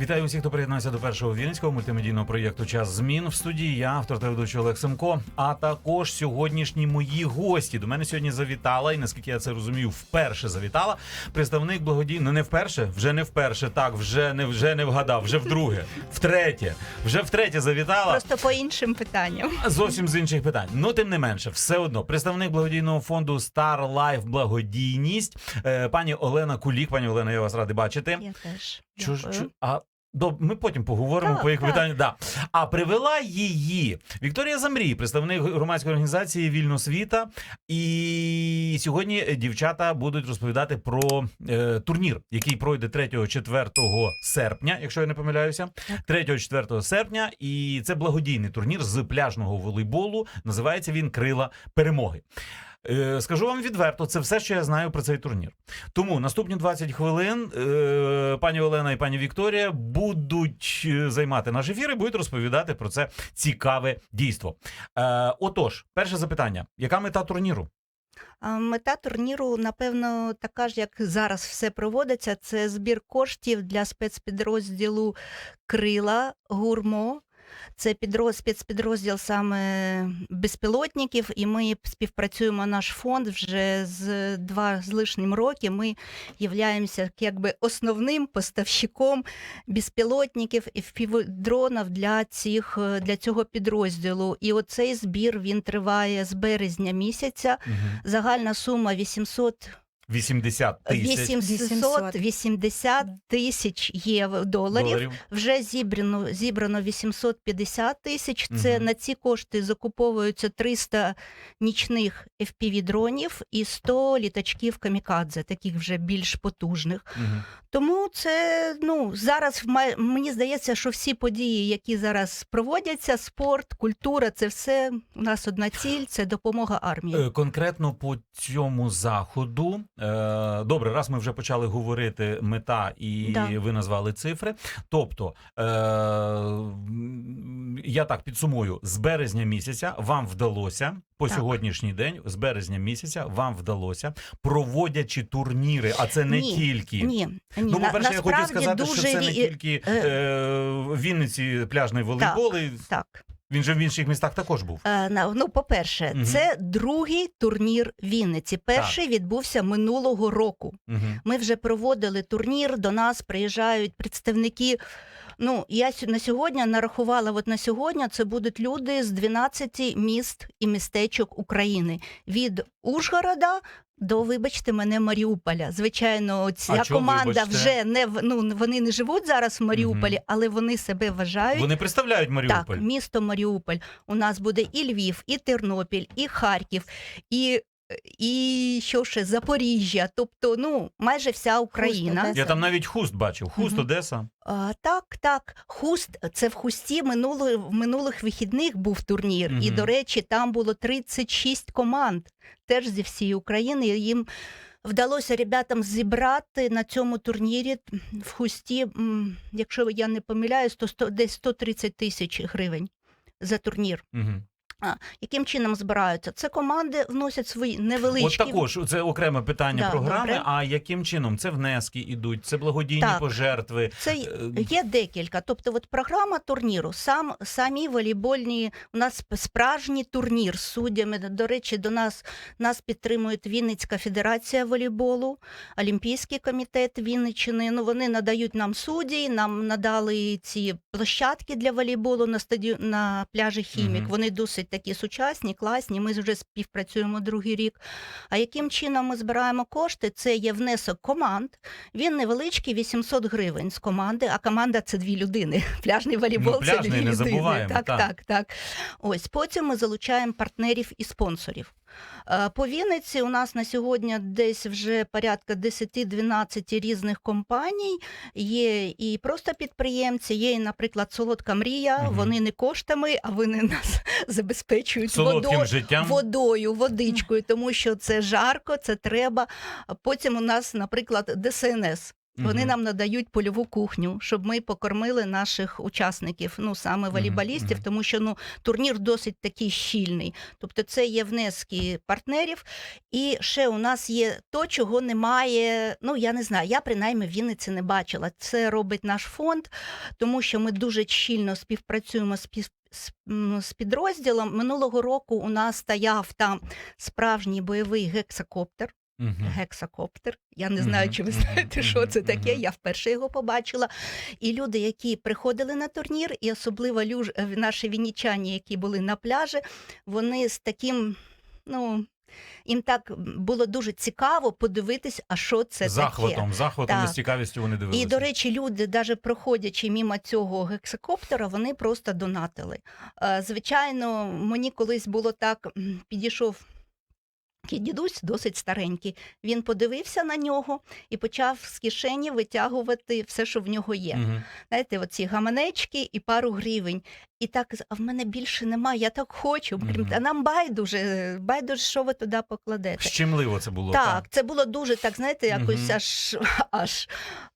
Вітаю усіх, хто приєднався до першого вінницького мультимедійного проєкту Час змін в студії. Я автор та ведучий Олег Семко. А також сьогоднішні мої гості. До мене сьогодні завітала, і наскільки я це розумію, вперше завітала. Представник благодійного, ну не вперше, вже не вперше. Так, вже не вже не вгадав, вже вдруге, втретє, вже втретє завітала. Просто по іншим питанням. Зовсім з інших питань. Ну, тим не менше, все одно. Представник благодійного фонду Star Life Благодійність, е, пані Олена Кулік. Пані Олена, я вас радий бачити. Я теж. Чу, Дякую. чу, а доб, ми потім поговоримо Так, по їх питанню. Да. А привела її Вікторія Замрій, представник громадської організації Вільносвіта. І сьогодні дівчата будуть розповідати про е, турнір, який пройде 3-4 серпня, якщо я не помиляюся. 3-4 серпня. І це благодійний турнір з пляжного волейболу. Називається він Крила перемоги. Е, Скажу вам відверто, це все, що я знаю про цей турнір. Тому наступні 20 хвилин е, пані Олена і пані Вікторія будуть е, займати наш ефір і будуть розповідати про це цікаве дійство. Отож, перше запитання: яка мета турніру? Мета турніру, напевно, така ж, як зараз все проводиться. Це збір коштів для спецпідрозділу Крила Гурмо. Це підроз, спецпідрозділ саме безпілотників, і ми співпрацюємо наш фонд вже з два з лишнім роки. Ми являємося якби основним поставщиком безпілотників і дронів для цих для цього підрозділу. І оцей збір він триває з березня місяця. Загальна сума 800 80 тисяч 880 тисяч євро доларів. доларів. Вже зібрано зібрано 850 тисяч. Це Мгм. на ці кошти закуповуються 300 нічних FPV-дронів і 100 літачків камікадзе, таких вже більш потужних. Мгм. Тому це ну зараз мені здається, що всі події, які зараз проводяться, спорт, культура, це все у нас одна ціль це допомога армії. Е, Конкретно по цьому заходу. Е, Добре, раз ми вже почали говорити мета, і Да. ви назвали цифри. Тобто, е, я так підсумую: з березня місяця вам вдалося по Так. сьогоднішній день, з березня місяця вам вдалося, проводячи турніри, а це не Ні, тільки. Ні, ні, Ну, по-перше, я хотів сказати, що це не тільки е, е, Вінниці пляжний волейбол, і так. Він же в інших містах також був. Е, на- Ну, по-перше, Мгм. це другий турнір Вінниці. Перший відбувся минулого року. Угу. Ми вже проводили турнір. До нас приїжджають представники. Ну, я на сьогодні нарахувала. От на сьогодні це будуть люди з 12 міст і містечок України від Ужгорода. До, вибачте мене, Маріуполя. Звичайно, ця чого команда вибачте? вже не в- ну вони не живуть зараз в Маріуполі, угу. але вони себе вважають Вони представляють Маріуполь. так, місто Маріуполь. У нас буде і Львів, і Тернопіль, і Харків, і, і що ще Запоріжжя. Тобто, ну майже вся Україна. Одеса. Я там навіть хуст бачив. Хуст Мгм. Одеса. А, так, так. Хуст це в хусті минуло, в минулих вихідних був турнір. І, до речі, там було 36 команд, теж зі всієї України. І Їм вдалося ребятам зібрати на цьому турнірі в хусті, якщо я не помиляюсь, то 100, десь 130 тисяч гривень за турнір. Угу. Яким чином збираються? Це команди вносять свої От невеличкі. також це окреме питання Да, програми. добре. А яким чином це внески ідуть? Це благодійні Так. пожертви. Це Е, є декілька. Тобто, от програма турніру, сам самі волейбольні, у нас справжній турнір з суддями. До речі, до нас нас підтримує Вінницька федерація волейболу, Олімпійський комітет Вінниччини. Ну вони надають нам судді, нам надали ці площадки для волейболу на стаді... на пляжі Хімік. Мгм. Вони досить такі сучасні, класні. Ми вже співпрацюємо другий рік. А яким чином ми збираємо кошти? Це є внесок команд. Він невеличкий 800 гривень з команди, а команда це дві людини. Пляжний волейбол Ну, пляжний, це дві не людини. забуваємо, Так, так. так, так. Ось потім ми залучаємо партнерів і спонсорів. Е, По Вінниці у нас на сьогодні десь вже порядка 10-12 різних компаній. Є і просто підприємці, є, наприклад, солодка мрія. Мгм. Вони не коштами, а вони нас забезпечують водою, життям. водою, водичкою, тому що це жарко, це треба. Потім у нас, наприклад, ДСНС. Вони нам надають польову кухню, щоб ми покормили наших учасників, ну саме волейболістів, тому що ну турнір досить такий щільний. Тобто, це є внески партнерів. І ще у нас є то, чого немає. Ну я не знаю. Я принаймні в Вінниці не бачила. Це робить наш фонд, тому що ми дуже щільно співпрацюємо з пів- з підрозділом. Минулого року у нас стояв там справжній бойовий гексакоптер. Мгм. Гексакоптер. Я не знаю, Мгм, чи ви знаєте, що це таке. Я вперше його побачила. І люди, які приходили на турнір, і особливо люж... е, наші віннічані, які були на пляжі, вони з таким, ну. Їм так було дуже цікаво подивитись, а що це таке. захватом, захватом і з цікавістю вони дивилися. І, до речі, люди, навіть проходячи мимо цього гексакоптера, вони просто донатили. Е, Звичайно, мені колись було так, підійшов. Такий Дідусь досить старенький. Він подивився на нього і почав з кишені витягувати все, що в нього є. Мгм. Знаєте, оці гаманечки і пару гривень. І так, а в мене більше немає, я так хочу. Мгм. А нам байдуже, байдуже, що ви туди покладете. Щемливо це було. Так, це було дуже так, знаєте, якось Мгм. аж аж.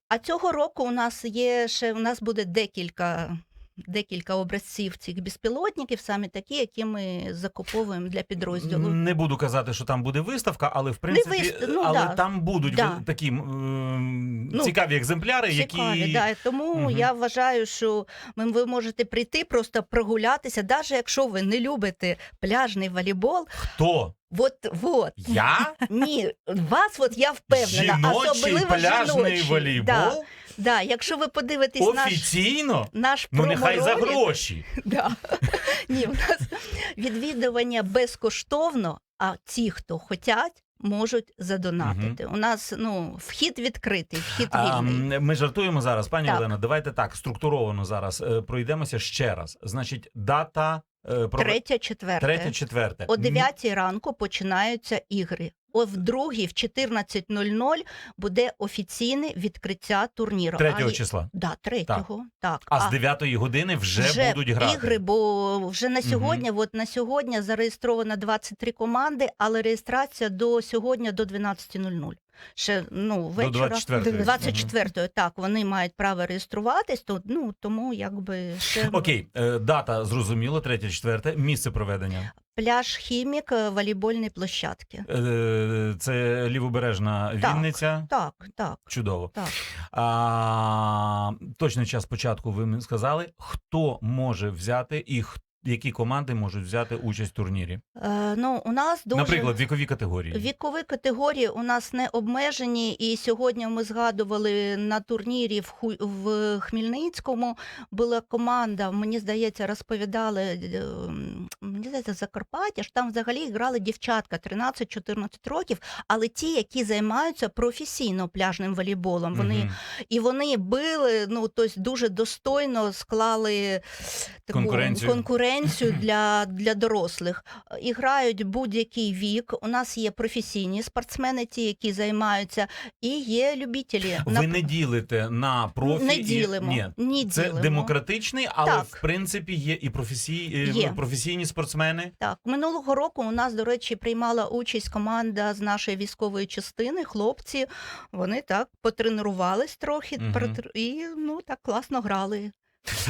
А цього року у нас є ще у нас буде декілька. Декілька образців цих безпілотників, саме такі, які ми закуповуємо для підрозділу. Не буду казати, що там буде виставка, але в принципі, вист- ну, але да. там будуть Да. такі Ну, цікаві екземпляри, Цікаві, які да. Тому Мгм. я вважаю, що ми- ви можете прийти, просто прогулятися, навіть якщо ви не любите пляжний волейбол. хто От, от. я Ні, вас от я впевнена, жіночий особливо пляжний жіночий. волейбол Да, да, якщо ви подивитесь наш, офіційно. наш Ну нехай за гроші. Да. Ні, у нас відвідування безкоштовно, а ті, хто хочуть, можуть задонатити. У нас ну, вхід відкритий, вхід А, вільний. м, ми жартуємо зараз, пані Так. Олено. Давайте так структуровано зараз е, пройдемося ще раз. Значить, дата е, про Третє, четверте. третє, четверте. О 9 ранку починаються ігри. О в другій, в 14.00 буде офіційне відкриття турніру. Третього а, числа. Да, третього. Так. А з 9 години вже, вже будуть грати. ігри, бо вже на сьогодні, от на сьогодні зареєстровано 23 команди, але реєстрація до сьогодні до 12.00. Ще ну вечора 24-ї. 24-ї, так вони мають право реєструватись, то ну тому якби ще Окей, е, дата зрозуміло, третє, четверте. Місце проведення. Пляж хімік е, волейбольної площадки. Е, Це лівобережна Так. Вінниця. Так, так, Чудово. так. А, точний час початку ви мені сказали. Хто може взяти і х- які команди можуть взяти участь в турнірі? Е, ну у нас дуже Наприклад, вікові категорії. Вікові категорії у нас не обмежені, і сьогодні ми згадували на турнірі в, Ху... в Хмельницькому була команда, мені здається, розповідали е, мені здається, Закарпаття, ж там взагалі грали дівчатка 13-14 років, але ті, які займаються професійно пляжним волейболом. Вони Мгм. і вони били, ну тобто дуже достойно склали таку Конкуренцію. конкуренцію для, для дорослих. І грають будь-який вік. У нас є професійні спортсмени, ті, які займаються, і є любителі. Ви На- не ділите на профі не і- Ні. Ні, Це ділимо. демократичний, але Так. в принципі є і професій... Є. професійні спортсмени. Так, минулого року у нас, до речі, приймала участь команда з нашої військової частини. Хлопці вони так потренувались трохи протр- і ну так класно грали.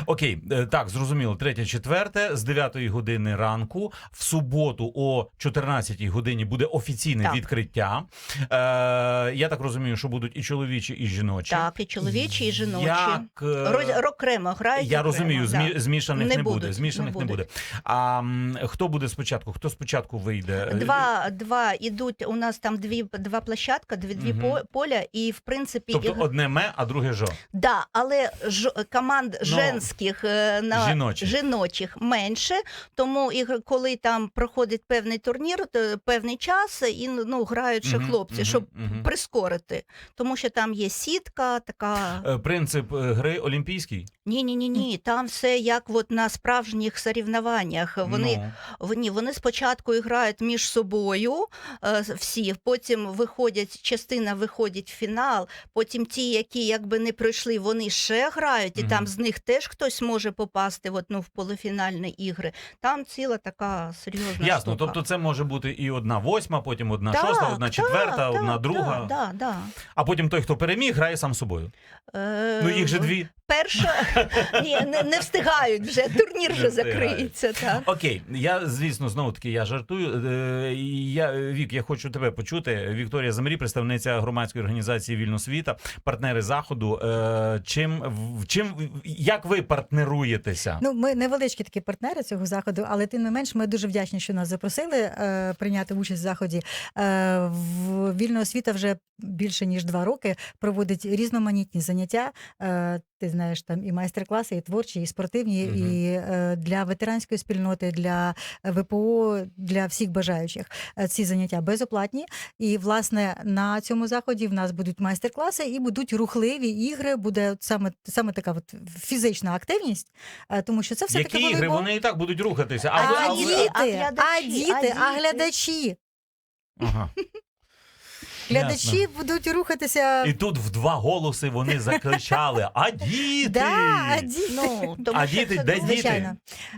Окей, е, так, зрозуміло. Третє, четверте, з 9 години ранку. В суботу о 14 годині буде офіційне Так. відкриття. Е, я так розумію, що будуть і чоловічі, і жіночі. Так, і чоловічі, і жіночі. Як, е, Роз- окремо грають. Я окремо, розумію, змі... змішаних не, Не буде. Змішаних не не, буде. А хто буде спочатку? Хто спочатку вийде? Два, два ідуть. У нас там дві два площадка, дві, дві по- поля, і в принципі Тобто і- одне ме, а друге жо. да, але ж команд женських е, на жіночих. жіночих менше. Тому і коли там проходить певний турнір, то певний час і ну грають ще хлопці, мгм, щоб мгм. прискорити, тому що там є сітка, така Е, Принцип е, гри олімпійський. ні, ні, ні, ні. Там все як от на справжніх соревнованнях. Вони Ну. Вони, вони спочатку грають між собою всі, потім виходять, частина виходить в фінал, потім ті, які якби не пройшли, вони ще грають, і Мгм. там з них теж теж хтось може попасти в одну в полуфінальні ігри. Там ціла така серйозна Ясно, штука. тобто це може бути і одна восьма, потім одна Так, шоста, одна четверта, так, одна так, друга. Так, так, так. А потім той, хто переміг, грає сам собою. Е, Ну їх же дві. Перша ні, не, не встигають вже. Турнір вже закриється. Так. Окей, я звісно знову таки я жартую. Е, Я Вік, я хочу тебе почути. Вікторія Замрі, представниця громадської організації Вільно світа, партнери заходу. Е, Чим в- чим як ви партнеруєтеся? Ну, ми невеличкі такі партнери цього заходу, але тим не менш, ми дуже вдячні, що нас запросили е, прийняти участь в заході. Е, в вільна освіта вже більше ніж два роки проводить різноманітні заняття. Е, ти знаєш, там і майстер-класи, і творчі, і спортивні, Мгм. і е, для ветеранської спільноти, для ВПО, для всіх бажаючих. Е, Ці заняття безоплатні. І власне на цьому заході в нас будуть майстер-класи і будуть рухливі ігри. Буде саме саме така от фізична активність, е, тому що це все Які таки ігри волейбол. вони і так будуть рухатися? А, ви- ви- діти, а глядачі, а діти, а а глядачі. Ага. Глядачі Ясно. будуть рухатися. І тут в два голоси вони закричали: А діти! Да, а діти. Ну, тому А що діти, це де дуже- діти? Звичайно.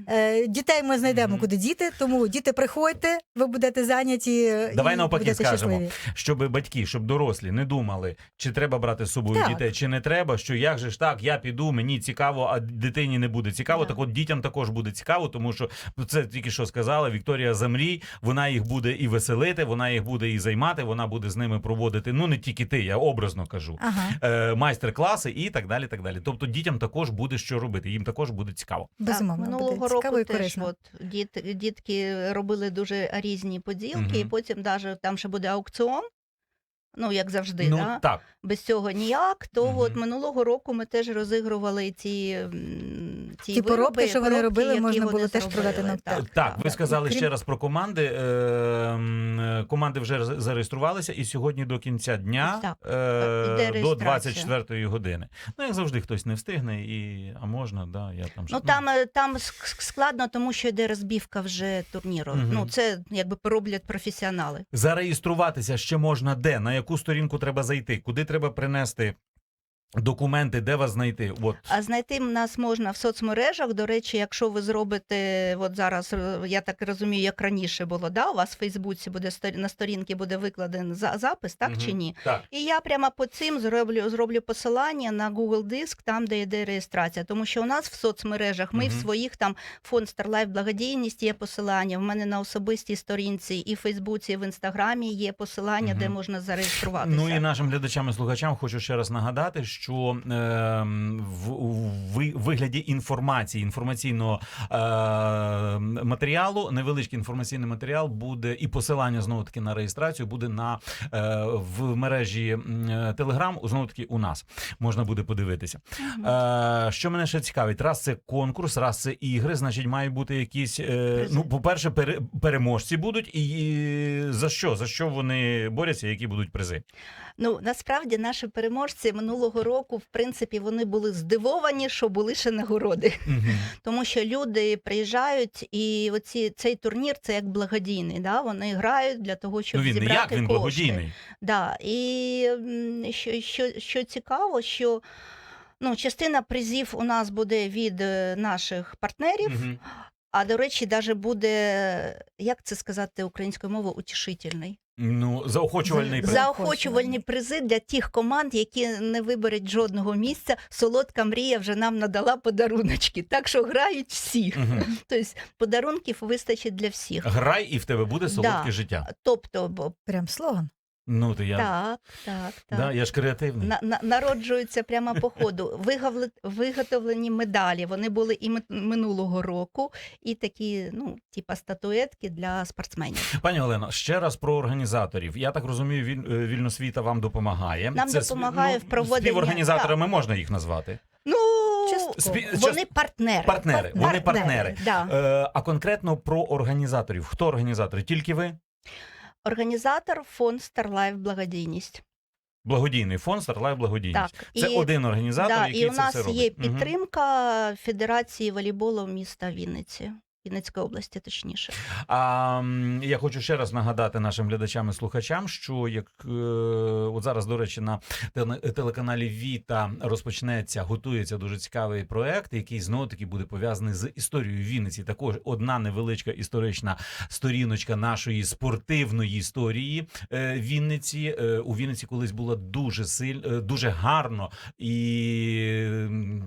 Е, Дітей ми знайдемо, Мгм. куди діти, тому діти приходьте, ви будете зайняті. Давай і навпаки будете скажемо. щасливі. щоб батьки, щоб дорослі не думали, чи треба брати з собою Так. дітей, чи не треба. Що як же ж так, я піду, мені цікаво, а дитині не буде цікаво. Так. Так от дітям також буде цікаво, тому що це тільки що сказала Вікторія Замрій. Вона їх буде і веселити, вона їх буде і займати. Вона буде з ними проводити. Ну не тільки ти, я образно кажу. Ага, Е, майстер-класи і так далі. так далі. Тобто дітям також буде що робити. Їм також буде цікаво. безумовно, минулого цікаво року і теж от, діт, дітки робили дуже різні поділки, угу. і потім навіть там ще буде аукціон. Ну, як завжди, ну да? так. Без цього ніяк. То Мгм. от минулого року ми теж розігрували ці, ці, Ті поробки, вироби, що вони робили, які можна вони було теж зробили. продати на- Так, Так, ви так. сказали Крім- ще раз про команди. Е, команди вже зареєструвалися, і сьогодні до кінця дня Так, е, до реєстрація. 24 години. Ну, як завжди, хтось не встигне, і а можна, да, я там Ну там, е, там складно, тому що йде розбівка вже турніру. Мгм. Ну це якби пороблять професіонали. зареєструватися ще можна де, на яку сторінку треба зайти, куди треба принести документи, де вас знайти. От. А знайти нас можна в соцмережах. До речі, якщо ви зробите, от зараз е, я так розумію, як раніше було, да, у вас в Фейсбуці буде на сторінці буде викладений за- запис, так Мгм. чи ні? Так. І я прямо по цим зроблю зроблю посилання на Google Диск, там де йде реєстрація. Тому що у нас в соцмережах ми в своїх там фонд Starlife благодійність є посилання. В мене на особистій сторінці і в Фейсбуці, і в інстаграмі є посилання, де можна зареєструватися. Ну і нашим глядачам і слухачам хочу ще раз нагадати, що е, в, у ви- вигляді інформації, інформаційного е, матеріалу, невеличкий інформаційний матеріал буде і посилання знову таки на реєстрацію буде на е, в мережі Телеграм. Знову таки у нас можна буде подивитися. Е, що мене ще цікавить, раз це конкурс, раз це ігри, значить, мають бути якісь. Е, ну, по-перше, пере, переможці будуть, і за що? За що вони борються, які будуть призи? Ну насправді наші переможці минулого року, в принципі, вони були здивовані, що були ще нагороди. Мгм. Тому що люди приїжджають, і оці цей турнір це як благодійний. Да? Вони грають для того, щоб Ну він не як, він кошти. благодійний. Да. І що, що, що цікаво, що ну, частина призів у нас буде від е, наших партнерів. Мгм. А до речі, навіть буде, як це сказати українською мовою, утішительний. Ну, заохочувальний приз. Заохочувальні призи для тих команд, які не виберуть жодного місця. Солодка мрія вже нам надала подаруночки. Так що грають всі. Тобто подарунків вистачить для всіх. Грай, і в тебе буде солодке Да. життя. Тобто, бо Прям слоган. Ну, то я, так, так, так. Да, я ж креативний. На, на, народжуються прямо по ходу. Вигавли, виготовлені медалі. Вони були і ми- минулого року, і такі, ну, типа статуетки для спортсменів. Пані Олено, ще раз про організаторів. Я так розумію, Віль- е, Вільносвіта вам допомагає. Нам спів- допомагає в проведенні- Співорганізаторами можна їх назвати. Ну, Частково. Спі- вони партнери. Партнери, вони партнери. Да. Е, а конкретно про організаторів. Хто організатори? Тільки ви? Організатор фонд Старлайф благодійність. Благодійний фонд Старлайв Благодійність. Так, Це і- один організатор, Да, який і у це нас все робить. є Мгм. підтримка Федерації волейболу міста Вінниці. Вінницької області, точніше. А я хочу ще раз нагадати нашим глядачам і слухачам, що як е, от зараз, до речі, на телеканалі Віта розпочнеться, готується дуже цікавий проект, який знову таки буде пов'язаний з історією Вінниці. Також одна невеличка історична сторіночка нашої спортивної історії е, Вінниці. Е, у Вінниці колись було дуже силь, е, дуже гарно і,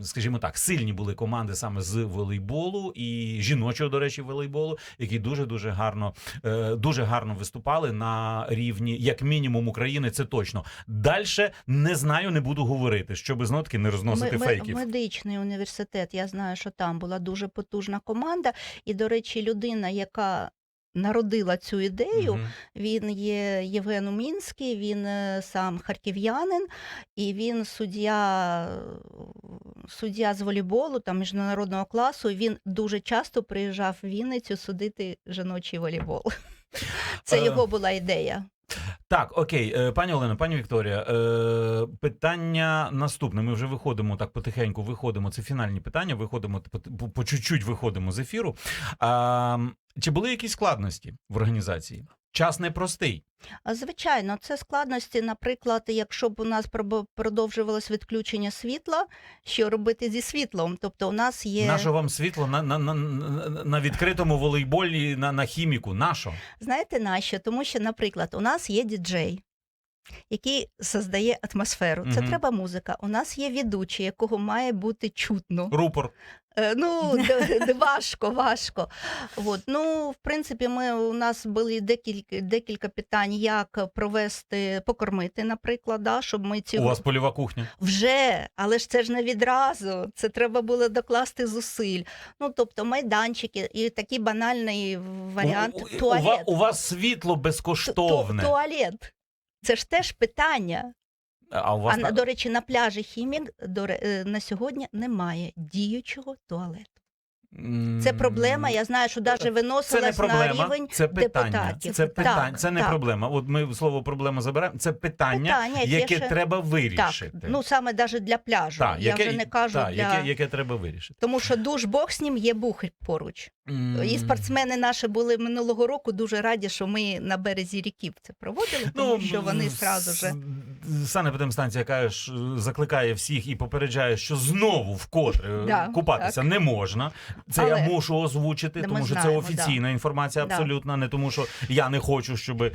скажімо так, сильні були команди саме з волейболу і жіночого, до речі, волейболу, які дуже дуже гарно, е, дуже гарно виступали на рівні, як мінімум, України. Це точно. Дальше не знаю, не буду говорити, щоб знотки не розносити ми- фейків. медичний університет. Я знаю, що там була дуже потужна команда. І, до речі, людина, яка народила цю ідею, Мгм. Він є Євген Умінський, він е, сам харків'янин, і він суддя, суддя з волейболу там міжнародного класу. Він дуже часто приїжджав в Вінницю судити жіночий волейбол. Це Е, його була ідея. Так, окей, Е, пані Олено, пані Вікторія, е, питання наступне. Ми вже виходимо так потихеньку. Виходимо. Це фінальні питання. Виходимо по, чуть-чуть виходимо з ефіру. Чи були якісь складності в організації? Час непростий. Звичайно, це складності, наприклад, якщо б у нас продовжувалось відключення світла, що робити зі світлом? Тобто у нас є Наше вам світло на, на, на, на, відкритому волейболі на, на хіміку. Нашо? Знаєте нащо? Тому що, наприклад, у нас є діджей, який создає атмосферу. Це Мгм. треба музика. У нас є ведучий, якого має бути чутно. Рупор. Е, Ну, важко, важко. От. Ну, в принципі, ми, у нас були декілька, декілька питань, як провести, покормити, наприклад, да, щоб ми ці У вас польова кухня. вже, але ж це ж не відразу. Це треба було докласти зусиль. Ну, тобто, майданчики і такий банальний варіант у, у, туалет. у, у вас світло безкоштовне. ту- туалет. Це ж теж питання. А у вас А на- до речі, на пляжі хімік до ре- е, на сьогодні немає діючого туалету. Це проблема. Я знаю, що навіть Це не виносилась на рівень це питання. депутатів. Це питання, Так, це не так. проблема. От ми слово проблема забираємо. Це питання, питання, яке ще- треба Так, вирішити. ну саме навіть для пляжу. Так, Я яке, вже не кажу так, для... яке, яке треба вирішити. Тому що душ Бог з ним є бух поруч. І спортсмени наші були минулого року дуже раді, що ми на березі ріків це проводили, тому що вони зразу же. санепідемстанція каже, закликає всіх і попереджає, що знову вкотре Да, купатися не можна. Це я мушу озвучити, Да, тому що знаємо, це офіційна інформація, Да. абсолютно не тому, що я не хочу, щоб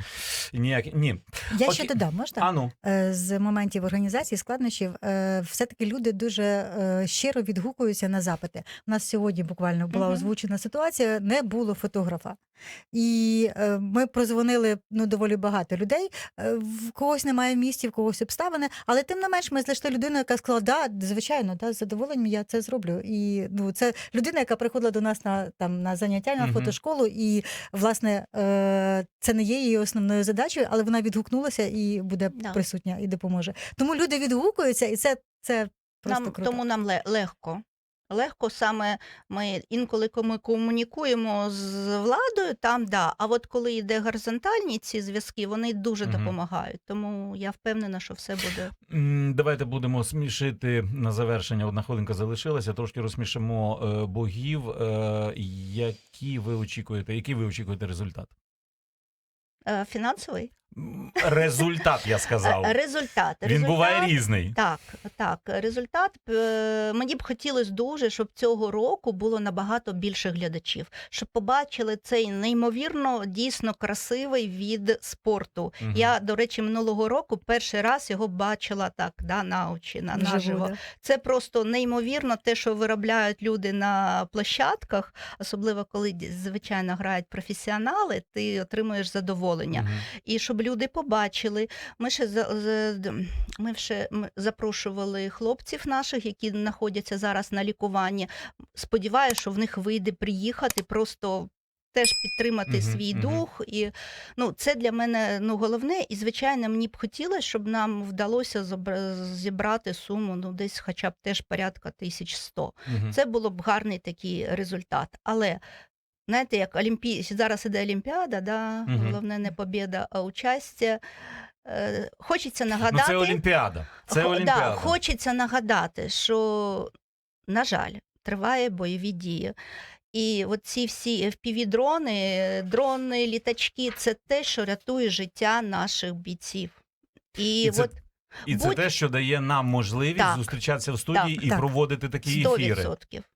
ніяк ні. Я Окей. ще додам, можна? А ну Е, з моментів організації складнощів, е, все-таки люди дуже е, щиро відгукуються на запити. У нас сьогодні буквально була угу. озвучена ситуація, не було фотографа. І е, ми прозвонили ну, доволі багато людей. Е, В когось немає місця, в когось обставини, але тим не менш ми знайшли людину, яка сказала, да, звичайно, да, з задоволенням я це зроблю. І ну, це людина, яка приходила до нас на там на заняття на Мгм. фотошколу, і власне е, це не є її основною задачею, але вона відгукнулася і буде Да. присутня і допоможе. Тому люди відгукуються, і це, це просто Нам, круто. тому нам ле- легко. Легко саме ми інколи коли ми комунікуємо з владою, там да. А от коли йде горизонтальні ці зв'язки, вони дуже Мгм. допомагають. Тому я впевнена, що все буде. Давайте будемо смішити на завершення. Одна хвилинка залишилася. Трошки розсмішимо е, богів. Е, які ви очікуєте? Який ви очікуєте результат? Е, Фінансовий Результат, я сказав. Результат. Він результат буває різний. Так, так. Результат е, мені б хотілося дуже, щоб цього року було набагато більше глядачів, щоб побачили цей неймовірно дійсно красивий від спорту. Мгм. Я, до речі, минулого року перший раз його бачила так, да, на очі, на, наживо. да. Це просто неймовірно те, що виробляють люди на площадках, особливо коли звичайно грають професіонали, ти отримуєш задоволення. Мгм. І щоб люди побачили, ми ще ми ще запрошували хлопців наших, які знаходяться зараз на лікуванні. Сподіваюся, що в них вийде приїхати, просто теж підтримати Мгм, свій мгм. дух. І ну, це для мене ну, головне. І звичайно, мені б хотілося, щоб нам вдалося зібрати суму, ну десь, хоча б теж порядка 1100. Мгм. Це було б гарний такий результат. Але знаєте, як Олімпі... зараз іде Олімпіада, да? Мгм. головне не побіда, а участя. Е, Хочеться Ну, це Олімпіада. Це Хо- Олімпіада. Да, хочеться нагадати, що, на жаль, триває бойові дії. І от ці всі FPV-дрони, дрони, літачки це те, що рятує життя наших бійців. І, І це от І це Будь- те, що дає нам можливість Так. зустрічатися в студії Так, і так. проводити такі 100%. ефіри.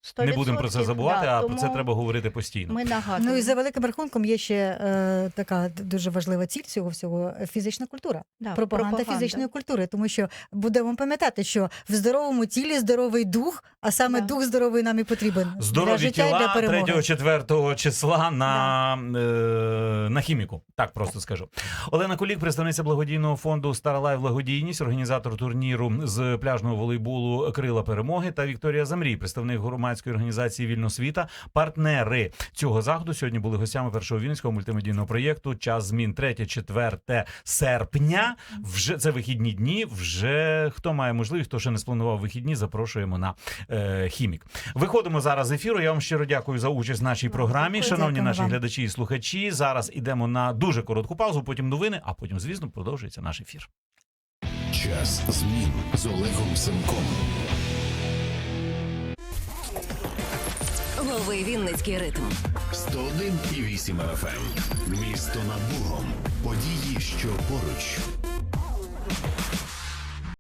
100%, Не будемо про це забувати, да, а про це тому треба говорити постійно. Ми нагадуємо. Ну і за великим рахунком є ще е, така дуже важлива ціль цього всього е, фізична культура. Да, пропаганда, фізичної культури, тому що будемо пам'ятати, що в здоровому тілі здоровий дух, а саме Да. дух здоровий нам і потрібен для Здорові життя і для тіла перемоги. 3-4 числа на, е, на хіміку. Так просто скажу. Олена Кулік, представниця благодійного фонду Starlife Благодійність, організатор турніру з пляжного волейболу Крила Перемоги та Вікторія Замрій, представник громадської організації Вільносвіта. Партнери цього заходу сьогодні були гостями першого вінницького мультимедійного проєкту. Час змін 3-4 серпня. Вже це вихідні дні. Вже хто має можливість, хто ще не спланував вихідні, запрошуємо на е, хімік. Виходимо зараз з ефіру. Я вам щиро дякую за участь в нашій програмі. дякую. Шановні наші вам. глядачі і слухачі. Зараз ідемо на дуже коротку паузу, потім новини, а потім, звісно, продовжується наш ефір. Час змін з Олегом Семком. Лови Вінницький ритм. 101,8 FM. Місто над Богом. Події, що поруч.